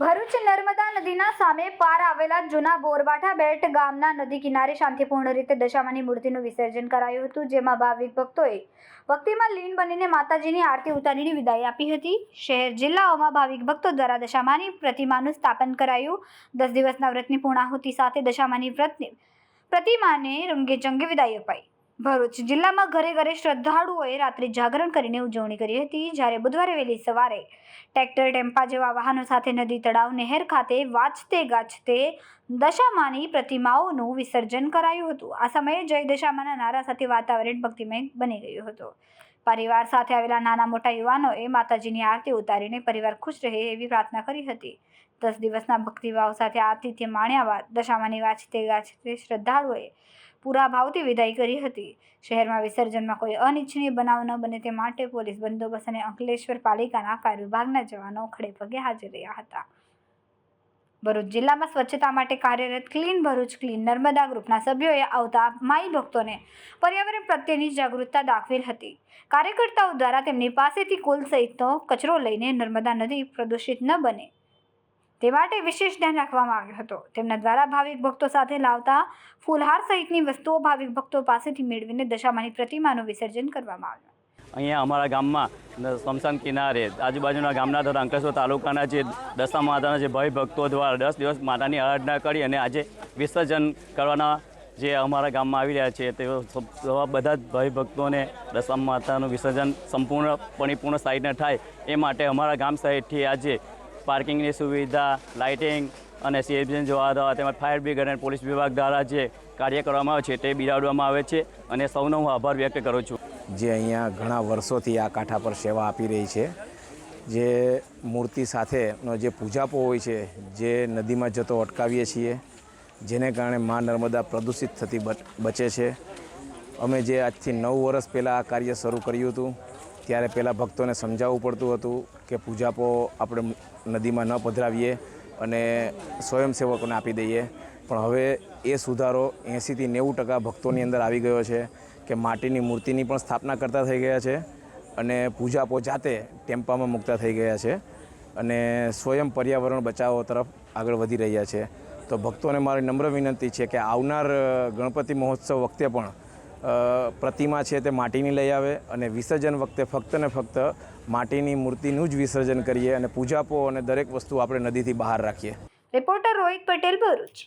ભરૂચ નર્મદા નદીના સામે પાર આવેલા જૂના બોરવાઠા બેટ ગામના નદી કિનારે શાંતિપૂર્ણ રીતે દશામાની મૂર્તિનું વિસર્જન કરાયું હતું, જેમાં ભાવિક ભક્તોએ ભક્તિમાં લીન બનીને માતાજીની આરતી ઉતારીને વિદાય આપી હતી. શહેર જિલ્લાઓમાં ભાવિક ભક્તો દ્વારા દશામાની પ્રતિમાનું સ્થાપન કરાયું. દસ દિવસના વ્રતની પૂર્ણાહુતિ સાથે દશામાની વ્રતને પ્રતિમાને રંગેચંગે વિદાય અપાઈ. ભરૂચ જિલ્લામાં ઘરે ઘરે શ્રદ્ધાળુઓએ રાત્રિ જાગરણ કરીને ઉજવણી કરી હતી. જ્યારે બુધવારે વહેલી સવારે ટ્રેક્ટર, ટેમ્પા જેવા વાહનો સાથે નદી તળાવ, નહેર ખાતે વાંચતે ગાજતે દશામાની પ્રતિમાઓનું વિસર્જન કરાયું હતું. આ સમયે જય દશામાના નારા સાથે વાતાવરણ ભક્તિમય બની ગયું હતું. પરિવાર સાથે આવેલા નાના મોટા યુવાનોએ માતાજીની આરતી ઉતારીને પરિવાર ખુશ રહે એવી પ્રાર્થના કરી હતી. દસ દિવસના ભક્તિભાવ સાથે આતિથ્ય માણ્યા બાદ દશામાની વાંચતે ગાજતે શ્રદ્ધાળુઓએ પૂરા ભાવથી વિદાય કરી હતી. શહેરમાં વિસર્જનમાં કોઈ અનિચ્છનીય બનાવ ન બને તે માટે પોલીસ બંદોબસ્ત અને અંકલેશ્વર પાલિકાના ફાયર વિભાગના જવાનો ખડે પગે હાજર રહ્યા હતા. ભરૂચ જિલ્લામાં સ્વચ્છતા માટે કાર્યરત ક્લીન ભરૂચ ક્લીન નર્મદા ગ્રુપના સભ્યોએ આવતા માઈ ભક્તોને પર્યાવરણ પ્રત્યેની જાગૃતતા દાખવેલ હતી. કાર્યકર્તાઓ દ્વારા તેમની પાસેથી કુલ સહિતનો કચરો લઈને નર્મદા નદી પ્રદૂષિત ન બને. તે માટે વિશેષ ધ્યાન રાખવામાં આવ્યું હતું. તેમના દ્વારા ભાવિક ભક્તો સાથે લાવતા ફૂલહાર સહિતની વસ્તુઓ ભાવિક ભક્તો પાસેથી મેળવીને દશામાની પ્રતિમાનું વિસર્જન કરવામાં આવ્યું. અહીંયા અમારા ગામમાં સ્મશાન કિનારે, આજુબાજુના ગામના તથા અંકલેશ્વર તાલુકાના જે દશા માતાના જે ભાઈ ભક્તો દ્વારા દસ દિવસ માતાની આરાધના કરી અને આજે વિસર્જન કરવાના જે અમારા ગામમાં આવી રહ્યા છે, તેઓ બધા જ ભાઈ ભક્તોને દશા માતાનું વિસર્જન સંપૂર્ણ પરિપૂર્ણ સાઈડને થાય એ માટે અમારા ગામ સાઈડથી આજે પાર્કિંગની સુવિધા, લાઇટિંગ અને સીએફજીન જોવા દ્વારા તેમજ ફાયર બ્રિગેડ અને પોલીસ વિભાગ દ્વારા જે કાર્ય કરવામાં આવે છે તે બિરાડવામાં આવે છે અને સૌનો હું આભાર વ્યક્ત કરું છું. જે અહીંયા ઘણા વર્ષોથી આ કાંઠા પર સેવા આપી રહી છે. જે મૂર્તિ સાથેનો જે પૂજાપો હોય છે, જે નદીમાં જતો અટકાવીએ છીએ, જેને કારણે મા નર્મદા પ્રદૂષિત થતી બચે છે. અમે જે આજથી નવ વર્ષ પહેલાં આ કાર્ય શરૂ કર્યું હતું ત્યારે પહેલાં ભક્તોને સમજાવવું પડતું હતું કે પૂજાપો આપણે નદીમાં ન પધરાવીએ અને સ્વયંસેવકોને આપી દઈએ. પણ હવે એ સુધારો એંસીથી નેવું ટકા ભક્તોની અંદર આવી ગયો છે કે માટીની મૂર્તિની પણ સ્થાપના કરતા થઈ ગયા છે અને પૂજાપો જાતે ટેમ્પામાં મૂકતા થઈ ગયા છે અને સ્વયં પર્યાવરણ બચાવો તરફ આગળ વધી રહ્યા છે. તો ભક્તોને મારી નમ્ર વિનંતી છે કે આવનાર ગણપતિ મહોત્સવ વખતે પણ પ્રતિમા છે તે માટીની લઈ આવે અને વિસર્જન વખતે ફક્ત ને ફક્ત માટીની મૂર્તિનું જ વિસર્જન કરીએ અને પૂજાપો અને દરેક વસ્તુ આપણે નદીથી બહાર રાખીએ. રિપોર્ટર રોહિત પટેલ ભરૂચ.